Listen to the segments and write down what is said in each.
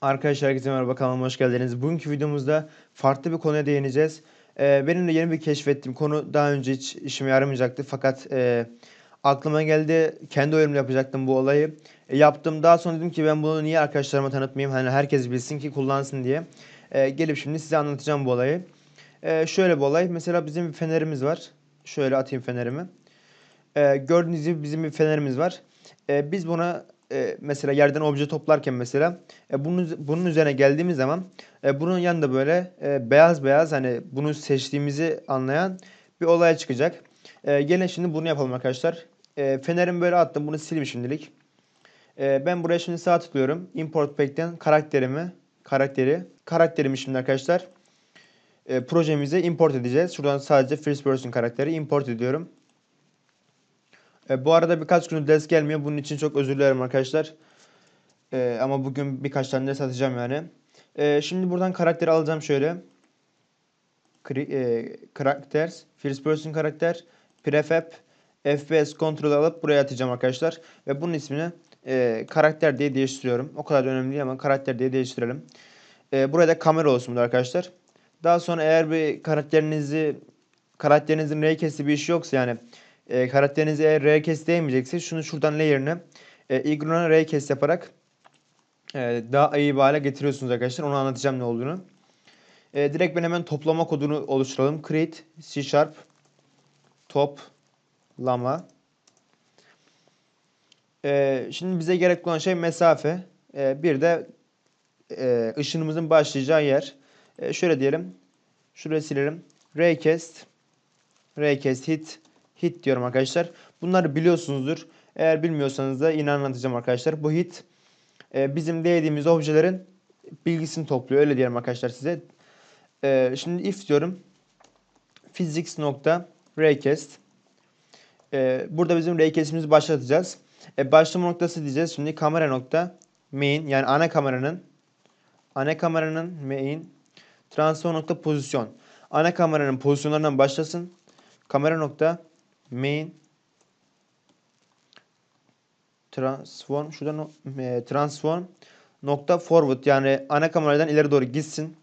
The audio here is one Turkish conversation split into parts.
Arkadaşlar herkese merhaba kanalıma hoş geldiniz. Bugünkü videomuzda farklı bir konuya değineceğiz. Ee, benim de yeni bir keşfettiğim konu daha önce hiç işime yaramayacaktı. Fakat e, aklıma geldi kendi oyunumla yapacaktım bu olayı. E, yaptım daha sonra dedim ki ben bunu niye arkadaşlarıma tanıtmayayım? Hani herkes bilsin ki kullansın diye. E, gelip şimdi size anlatacağım bu olayı. E, şöyle bir olay. Mesela bizim bir fenerimiz var. Şöyle atayım fenerimi. E, gördüğünüz gibi bizim bir fenerimiz var. E, biz buna e, mesela yerden obje toplarken mesela e, bunun bunun üzerine geldiğimiz zaman e, bunun yanında böyle e, beyaz beyaz hani bunu seçtiğimizi anlayan bir olay çıkacak. E, gelin şimdi bunu yapalım arkadaşlar. E, fenerimi böyle attım. Bunu sileyim şimdilik. E, ben buraya şimdi sağ tıklıyorum. Import pack'ten karakterimi karakteri karakterimi şimdi arkadaşlar e, projemize import edeceğiz. Şuradan sadece first person karakteri import ediyorum. E, bu arada birkaç gündür ders gelmiyor. Bunun için çok özür dilerim arkadaşlar. E, ama bugün birkaç tane ders atacağım yani. E, şimdi buradan karakteri alacağım şöyle. Kri, e, karakters, first person karakter, prefab, FPS kontrol alıp buraya atacağım arkadaşlar. Ve bunun ismini e, karakter diye değiştiriyorum. O kadar da önemli değil ama karakter diye değiştirelim. E, burada kamera olsun arkadaşlar. Daha sonra eğer bir karakterinizi karakterinizin raycase'li bir işi yoksa yani e, karakterinize eğer raycase değmeyecekse şunu şuradan layer'ını e, ignore raycase yaparak e, daha iyi bir hale getiriyorsunuz arkadaşlar. Onu anlatacağım ne olduğunu. E, direkt ben hemen toplama kodunu oluşturalım. Create C Sharp toplama. E, şimdi bize gerekli olan şey mesafe. E, bir de e, ışınımızın başlayacağı yer. E, şöyle diyelim. Şurayı silelim. Raycast Raycast hit hit diyorum arkadaşlar. Bunları biliyorsunuzdur. Eğer bilmiyorsanız da yine anlatacağım arkadaşlar. Bu hit e, bizim değdiğimiz objelerin bilgisini topluyor. Öyle diyelim arkadaşlar size. E, şimdi if diyorum. Physics nokta raycast. E, burada bizim raycast'imizi başlatacağız. Başlama noktası diyeceğiz. Şimdi kamera nokta main yani ana kameranın ana kameranın main transfer nokta pozisyon. Ana kameranın pozisyonlarından başlasın. Kamera nokta main transform şuradan e, transform nokta forward yani ana kameradan ileri doğru gitsin.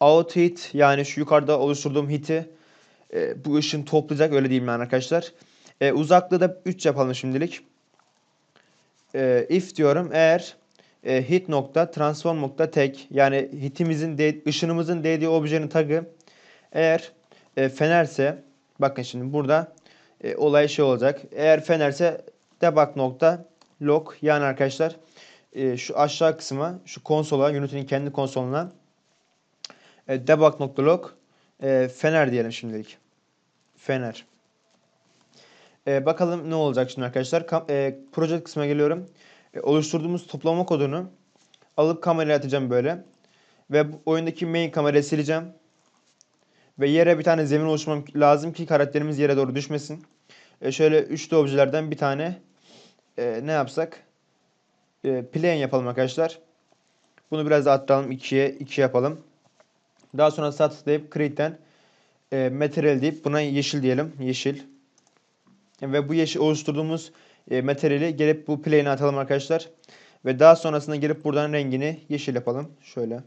Out hit yani şu yukarıda oluşturduğum hiti e, bu ışın toplayacak öyle diyeyim yani arkadaşlar. E, uzaklığı da 3 yapalım şimdilik. E, if diyorum eğer e, hit nokta transform nokta tek yani hitimizin de, ışınımızın değdiği objenin tagı eğer e, fenerse bakın şimdi burada e, olay şey olacak. Eğer fenerse debug nokta log yani arkadaşlar e, şu aşağı kısma şu konsola Unity'nin kendi konsoluna e, debug nokta log e, fener diyelim şimdilik. Fener. E, bakalım ne olacak şimdi arkadaşlar. Ka e, proje kısmına geliyorum. E, oluşturduğumuz toplama kodunu alıp kameraya atacağım böyle. Ve bu oyundaki main kamerayı sileceğim. Ve yere bir tane zemin oluşturmam lazım ki karakterimiz yere doğru düşmesin. E, şöyle üçlü objelerden bir tane e, ne yapsak? E, plane yapalım arkadaşlar. Bunu biraz da arttıralım. 2'ye 2 yapalım. Daha sonra sağ tıklayıp create'den e, material deyip buna yeşil diyelim. Yeşil. Ve bu yeşil oluşturduğumuz e, materyali gelip bu plane'e atalım arkadaşlar. Ve daha sonrasında gelip buradan rengini yeşil yapalım. Şöyle.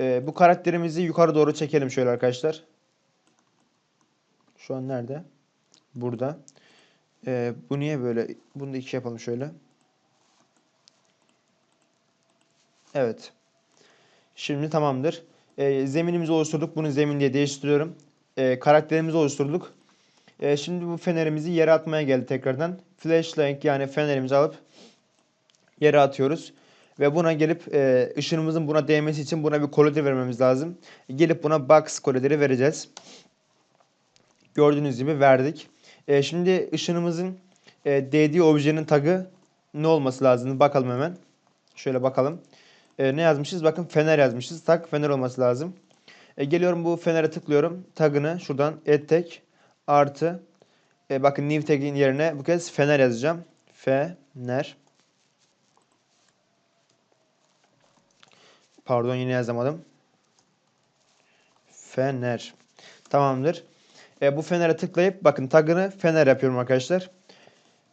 E, bu karakterimizi yukarı doğru çekelim şöyle arkadaşlar. Şu an nerede? Burada. E, bu niye böyle? Bunu da iki yapalım şöyle. Evet. Şimdi tamamdır. E, zeminimizi oluşturduk. Bunu zemin diye değiştiriyorum. E, karakterimizi oluşturduk. E, şimdi bu fenerimizi yere atmaya geldi tekrardan. Flashlight yani fenerimizi alıp yere atıyoruz. Ve buna gelip e, ışınımızın buna değmesi için buna bir kolide vermemiz lazım. Gelip buna box kolideri vereceğiz. Gördüğünüz gibi verdik. E, şimdi ışınımızın e, değdiği objenin tagı ne olması lazım? Bakalım hemen. Şöyle bakalım. E, ne yazmışız? Bakın fener yazmışız. Tag fener olması lazım. E, geliyorum bu fenere tıklıyorum. Tagını şuradan add tag artı e, bakın new tag'in yerine bu kez fener yazacağım. Fener. Pardon yine yazamadım. Fener. Tamamdır. E, bu fenere tıklayıp bakın tagını fener yapıyorum arkadaşlar.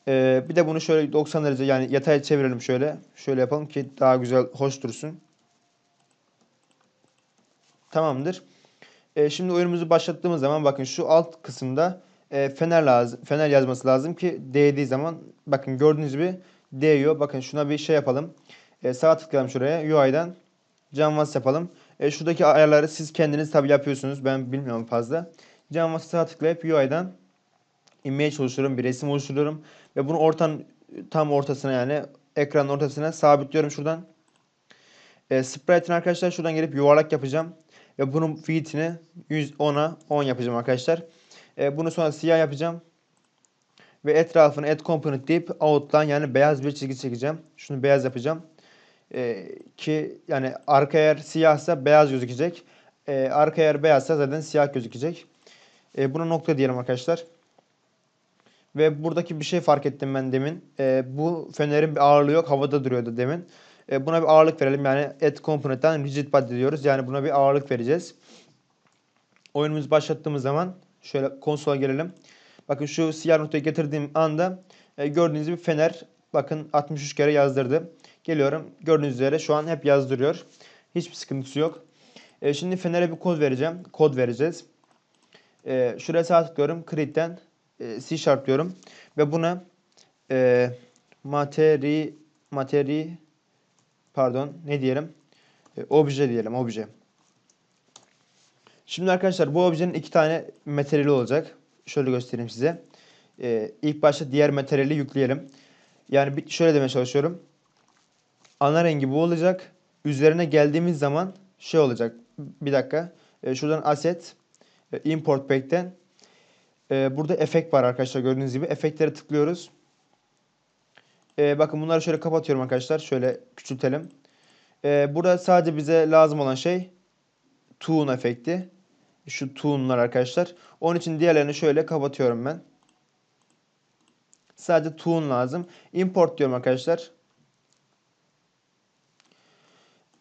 E, bir de bunu şöyle 90 derece yani yatay çevirelim şöyle. Şöyle yapalım ki daha güzel hoş dursun. Tamamdır. E, şimdi oyunumuzu başlattığımız zaman bakın şu alt kısımda e, fener lazım. Fener yazması lazım ki değdiği zaman bakın gördüğünüz gibi değiyor. Bakın şuna bir şey yapalım. E, sağ tıklayalım şuraya. UI'dan canvas yapalım. E, şuradaki ayarları siz kendiniz tabi yapıyorsunuz. Ben bilmiyorum fazla. Canvas'a tıklayıp UI'dan image oluşturuyorum. Bir resim oluşturuyorum. Ve bunu ortan tam ortasına yani ekranın ortasına sabitliyorum şuradan. E, sprite'ini arkadaşlar şuradan gelip yuvarlak yapacağım. Ve bunun fitini 110'a 10 yapacağım arkadaşlar. E, bunu sonra siyah yapacağım. Ve etrafını add component deyip outline yani beyaz bir çizgi çekeceğim. Şunu beyaz yapacağım. E, ki yani arka eğer siyahsa beyaz gözükecek. E, arka eğer beyazsa zaten siyah gözükecek. E, buna nokta diyelim arkadaşlar. Ve buradaki bir şey fark ettim ben demin. E, bu fenerin bir ağırlığı yok. Havada duruyordu demin. E, buna bir ağırlık verelim. Yani add component'tan rigid body diyoruz. Yani buna bir ağırlık vereceğiz. Oyunumuzu başlattığımız zaman şöyle konsola gelelim. Bakın şu siyah noktayı getirdiğim anda e, gördüğünüz gibi fener bakın 63 kere yazdırdı. Geliyorum. Gördüğünüz üzere şu an hep yazdırıyor. Hiçbir sıkıntısı yok. E, şimdi fenere bir kod vereceğim. Kod vereceğiz. E, şuraya sağ tıklıyorum. Create'den e, C Sharp diyorum. Ve buna e, materi materi pardon ne diyelim? E, obje diyelim. Obje. Şimdi arkadaşlar bu objenin iki tane materyali olacak. Şöyle göstereyim size. Ee, ilk başta diğer materyali yükleyelim. Yani şöyle demeye çalışıyorum. Ana rengi bu olacak. Üzerine geldiğimiz zaman şey olacak. Bir dakika. Ee, şuradan asset e, import pack'ten e, burada efekt var arkadaşlar gördüğünüz gibi. Efektlere tıklıyoruz. Ee, bakın bunları şöyle kapatıyorum arkadaşlar. Şöyle küçültelim. Ee, burada sadece bize lazım olan şey Toon efekti. Şu toon'lar arkadaşlar. Onun için diğerlerini şöyle kapatıyorum ben. Sadece toon lazım. Import diyorum arkadaşlar.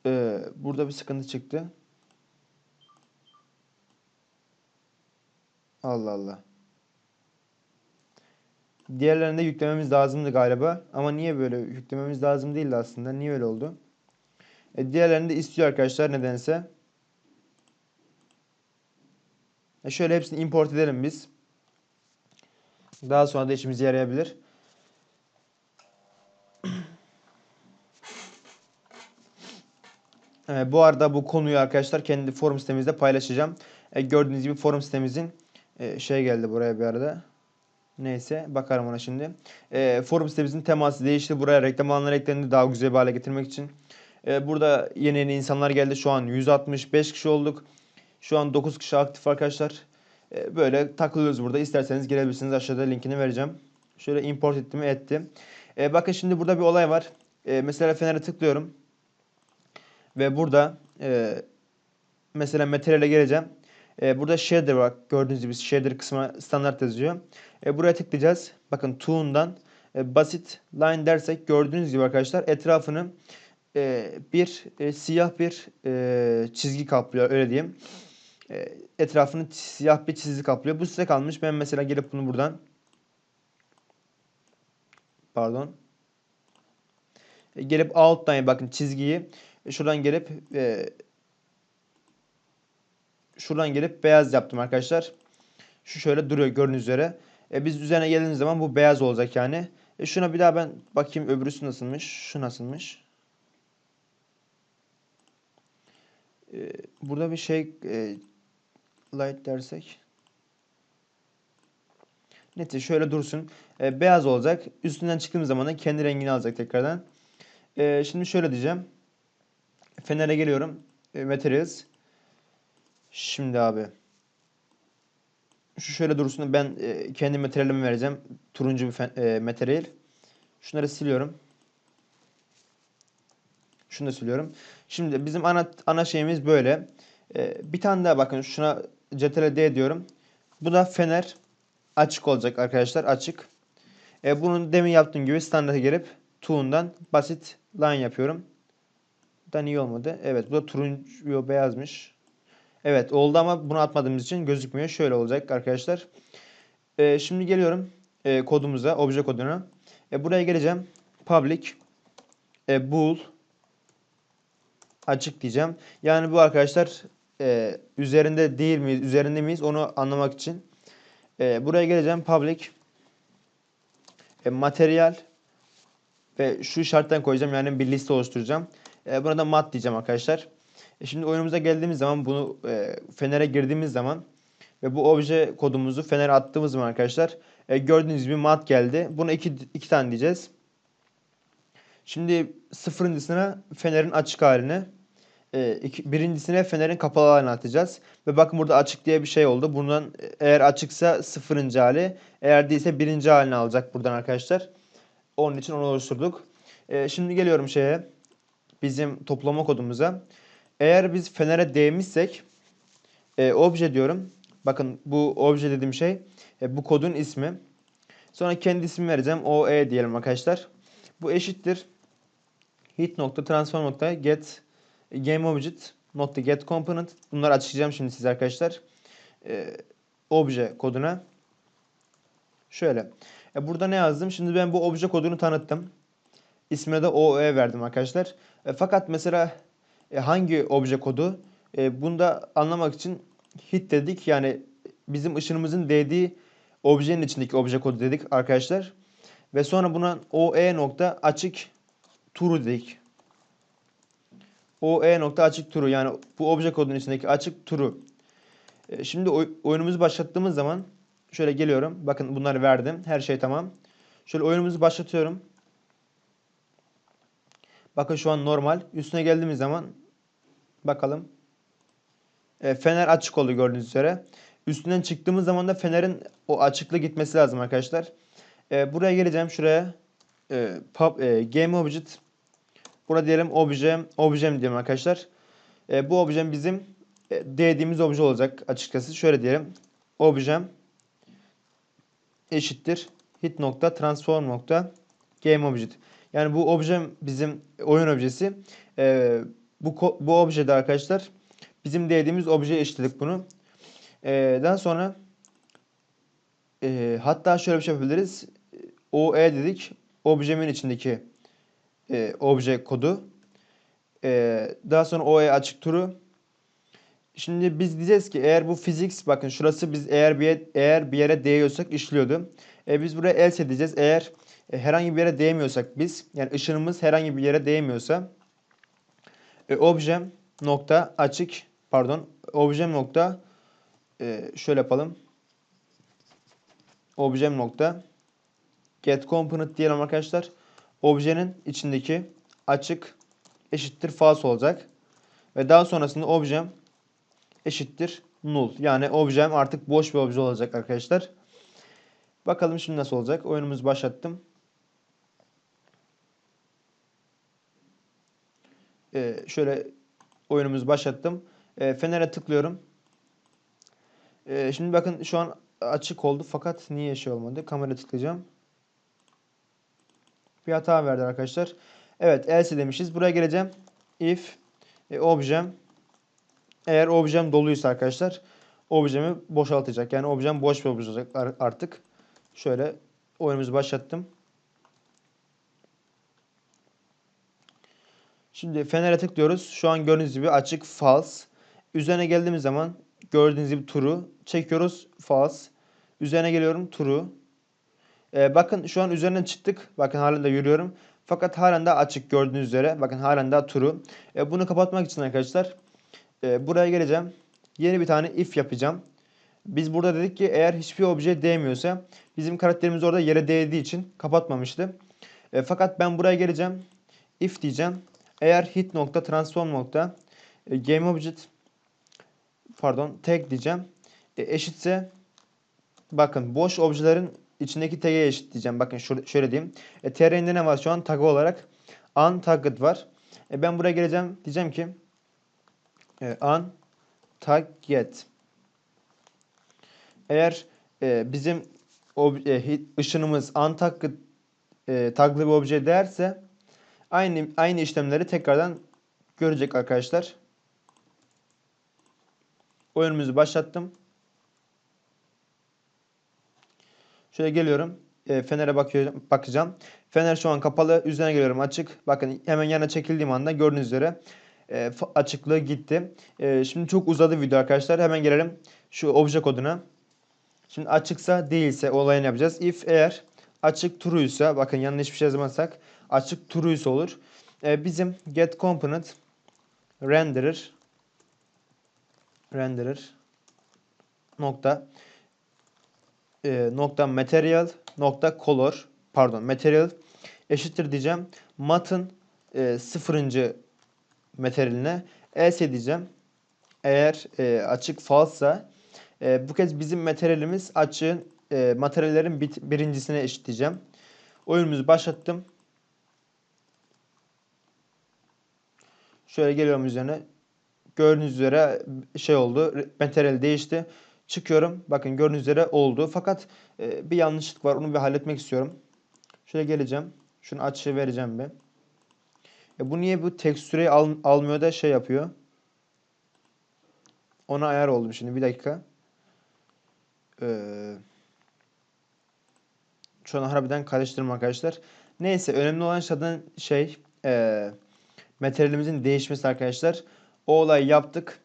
Ee, burada bir sıkıntı çıktı. Allah Allah. Diğerlerini de yüklememiz lazımdı galiba. Ama niye böyle yüklememiz lazım değildi aslında. Niye öyle oldu? E, diğerlerini de istiyor arkadaşlar nedense. E şöyle hepsini import edelim biz. Daha sonra da işimize yarayabilir. E, bu arada bu konuyu arkadaşlar kendi forum sitemizde paylaşacağım. E, gördüğünüz gibi forum sitemizin e, şey geldi buraya bir arada. Neyse bakarım ona şimdi. E, forum sitemizin teması değişti. Buraya reklam alanları eklendi daha güzel bir hale getirmek için. E, burada yeni yeni insanlar geldi. Şu an 165 kişi olduk. Şu an 9 kişi aktif arkadaşlar. E, böyle takılıyoruz burada. İsterseniz gelebilirsiniz. Aşağıda linkini vereceğim. Şöyle import ettim ettim. E, bakın şimdi burada bir olay var. E, mesela Fener'e tıklıyorum. Ve burada e, mesela materyale geleceğim. E, burada shader var. Gördüğünüz gibi shader kısmına standart yazıyor. E, buraya tıklayacağız. Bakın tool'dan e, basit line dersek gördüğünüz gibi arkadaşlar etrafını e, bir e, siyah bir e, çizgi kaplıyor öyle diyeyim. E, etrafını siyah bir çizgi kaplıyor. Bu size kalmış. Ben mesela gelip bunu buradan pardon e, gelip alttan bakın çizgiyi şuradan gelip e, şuradan gelip beyaz yaptım arkadaşlar. Şu şöyle duruyor gördüğünüz üzere. E, biz üzerine geldiğimiz zaman bu beyaz olacak yani. E, şuna bir daha ben bakayım öbürüsü nasılmış. Şu nasılmış. E, burada bir şey e, light dersek. Neyse şöyle dursun. E, beyaz olacak. Üstünden çıktığımız zaman da kendi rengini alacak tekrardan. E, şimdi şöyle diyeceğim. Fener'e geliyorum. E. Şimdi abi. Şu şöyle dursun. Ben e, kendi materyalimi vereceğim. Turuncu bir e, materyal. Şunları siliyorum. Şunu da siliyorum. Şimdi bizim ana ana şeyimiz böyle. E, bir tane daha bakın şuna CTRL D diyorum. Bu da fener açık olacak arkadaşlar. Açık. E, bunun demin yaptığım gibi standarta gelip Toon'dan basit line yapıyorum. Da iyi olmadı. Evet bu da turuncu beyazmış. Evet oldu ama bunu atmadığımız için gözükmüyor. Şöyle olacak arkadaşlar. Ee, şimdi geliyorum e, kodumuza, obje koduna. E, buraya geleceğim. Public e, bool açık diyeceğim. Yani bu arkadaşlar e, üzerinde değil miyiz, üzerinde miyiz onu anlamak için. E, buraya geleceğim. Public e, materyal ve şu şarttan koyacağım. Yani bir liste oluşturacağım. E, buna da mat diyeceğim arkadaşlar. E, şimdi oyunumuza geldiğimiz zaman bunu e, Fener'e girdiğimiz zaman ve bu obje kodumuzu Fener'e attığımız zaman arkadaşlar e, gördüğünüz gibi mat geldi. Buna iki, iki tane diyeceğiz. Şimdi sıfırıncısına Fener'in açık haline, e, iki, birincisine Fener'in kapalı haline atacağız. Ve bakın burada açık diye bir şey oldu. Bundan eğer açıksa sıfırıncı hali, eğer değilse birinci halini alacak buradan arkadaşlar. Onun için onu oluşturduk. Şimdi geliyorum şeye, bizim toplama kodumuza. Eğer biz Fener'e değmişsek, e, obje diyorum. Bakın bu obje dediğim şey, e, bu kodun ismi. Sonra kendi ismi vereceğim. OE diyelim arkadaşlar. Bu eşittir hit nokta transform nokta get game object nokta get component. Bunları açıklayacağım şimdi size arkadaşlar. Ee, obje koduna. Şöyle. E, burada ne yazdım? Şimdi ben bu obje kodunu tanıttım. İsmine de OE verdim arkadaşlar. E, fakat mesela e, hangi obje kodu? E, bunu da anlamak için hit dedik. Yani bizim ışınımızın değdiği objenin içindeki obje kodu dedik arkadaşlar. Ve sonra buna OE nokta açık true dedik. OE nokta açık true yani bu obje kodunun içindeki açık true. E, Şimdi oy- oyunumuzu başlattığımız zaman şöyle geliyorum. Bakın bunları verdim. Her şey tamam. Şöyle oyunumuzu başlatıyorum. Bakın şu an normal. Üstüne geldiğimiz zaman bakalım. E, fener açık oldu gördüğünüz üzere. Üstünden çıktığımız zaman da fenerin o açıklığı gitmesi lazım arkadaşlar. E, buraya geleceğim şuraya. E, pub, e, game object. Burada diyelim obje, objem diyelim arkadaşlar. E, bu objem bizim e, dediğimiz obje olacak açıkçası. Şöyle diyelim. Objem eşittir hit nokta transform nokta game object. Yani bu objem bizim oyun objesi. E, bu bu objede arkadaşlar bizim dediğimiz objeye eşitledik bunu. E, daha sonra e, hatta şöyle bir şey yapabiliriz. OE dedik. Objemin içindeki e, obje kodu. E, daha sonra OE açık turu. Şimdi biz diyeceğiz ki eğer bu physics bakın şurası biz eğer bir eğer bir yere değiyorsak işliyordu. E, biz buraya else diyeceğiz. Eğer e, herhangi bir yere değmiyorsak biz yani ışınımız herhangi bir yere değmiyorsa e, objem nokta açık pardon objem nokta e, şöyle yapalım. Objem nokta get component diyelim arkadaşlar. Objenin içindeki açık eşittir false olacak. Ve daha sonrasında objem eşittir null. Yani objem artık boş bir obje olacak arkadaşlar. Bakalım şimdi nasıl olacak. Oyunumuzu başlattım. Ee, şöyle oyunumuzu başlattım. Ee, Fener'e tıklıyorum. Ee, şimdi bakın şu an açık oldu fakat niye şey olmadı? Kamera tıklayacağım. Bir hata verdi arkadaşlar. Evet else demişiz. Buraya geleceğim. If e, objem eğer objem doluysa arkadaşlar objemi boşaltacak. Yani objem boş bir olacak ar- artık. Şöyle oyunumuzu başlattım. Şimdi Fener'e tıklıyoruz. Şu an gördüğünüz gibi açık false. Üzerine geldiğimiz zaman gördüğünüz gibi true. Çekiyoruz false. Üzerine geliyorum true. Ee, bakın şu an üzerinden çıktık. Bakın halen de yürüyorum. Fakat halen de açık gördüğünüz üzere. Bakın halen daha true. Ee, bunu kapatmak için arkadaşlar e, buraya geleceğim. Yeni bir tane if yapacağım. Biz burada dedik ki eğer hiçbir obje değmiyorsa bizim karakterimiz orada yere değdiği için kapatmamıştı. E, fakat ben buraya geleceğim. If diyeceğim. Eğer hit nokta transform nokta e, game object pardon tag diyeceğim. E, eşitse bakın boş objelerin içindeki tag'e eşit diyeceğim. Bakın şöyle, diyeyim. E, TR'inde ne var şu an tag olarak? Untagged var. E, ben buraya geleceğim. Diyeceğim ki e, untagged. Eğer e, bizim ob- e, hit- ışınımız untagged e, taglı bir obje derse aynı aynı işlemleri tekrardan görecek arkadaşlar. Oyunumuzu başlattım. Şöyle geliyorum. E, Fener'e bakacağım. Fener şu an kapalı. Üzerine geliyorum açık. Bakın hemen yana çekildiğim anda gördüğünüz üzere e, açıklığı gitti. E, şimdi çok uzadı video arkadaşlar. Hemen gelelim şu obje koduna. Şimdi açıksa değilse olayını yapacağız. If eğer açık true'ysa bakın yanına hiçbir şey yazmazsak açık true'ysa olur. E, bizim get component renderer renderer nokta e, nokta material nokta color pardon material eşittir diyeceğim. Matın e, sıfırıncı materialine else diyeceğim eğer e, açık falsa e, bu kez bizim materyalimiz açığın e, materyallerin bit, birincisine eşitleyeceğim oyunumuzu başlattım şöyle geliyorum üzerine gördüğünüz üzere şey oldu. Materyal değişti. Çıkıyorum. Bakın gördüğünüz üzere oldu. Fakat e, bir yanlışlık var. Onu bir halletmek istiyorum. Şöyle geleceğim. Şunu açığı vereceğim bir. E, bu niye bu tekstüreyi al, almıyor da şey yapıyor. Ona ayar oldum şimdi. Bir dakika. Ee, şu an harbiden karıştırma arkadaşlar. Neyse önemli olan zaten şey e, materyalimizin değişmesi arkadaşlar. O olayı yaptık.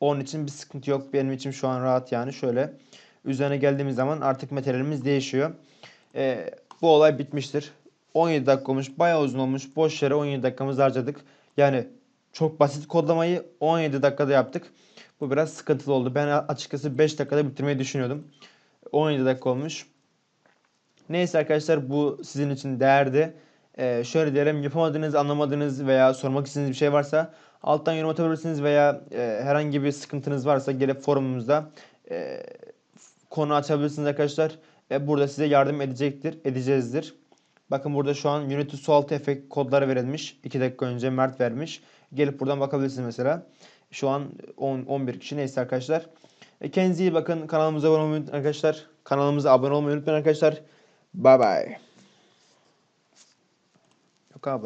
Onun için bir sıkıntı yok. Benim için şu an rahat yani. Şöyle üzerine geldiğimiz zaman artık materyalimiz değişiyor. Ee, bu olay bitmiştir. 17 dakika olmuş. Bayağı uzun olmuş. Boş yere 17 dakikamızı harcadık. Yani çok basit kodlamayı 17 dakikada yaptık. Bu biraz sıkıntılı oldu. Ben açıkçası 5 dakikada bitirmeyi düşünüyordum. 17 dakika olmuş. Neyse arkadaşlar bu sizin için değerdi. Ee, şöyle diyelim yapamadığınız, anlamadığınız veya sormak istediğiniz bir şey varsa alttan yorum atabilirsiniz veya e, herhangi bir sıkıntınız varsa gelip forumumuzda e, konu açabilirsiniz arkadaşlar. E, burada size yardım edecektir, edeceğizdir. Bakın burada şu an Unity su altı efekt kodları verilmiş. 2 dakika önce Mert vermiş. Gelip buradan bakabilirsiniz mesela. Şu an 10 11 kişi neyse arkadaşlar. E, kendinize iyi bakın. Kanalımıza abone olmayı unutmayın arkadaşlar. Kanalımıza abone olmayı unutmayın arkadaşlar. Bye bye. whakawa.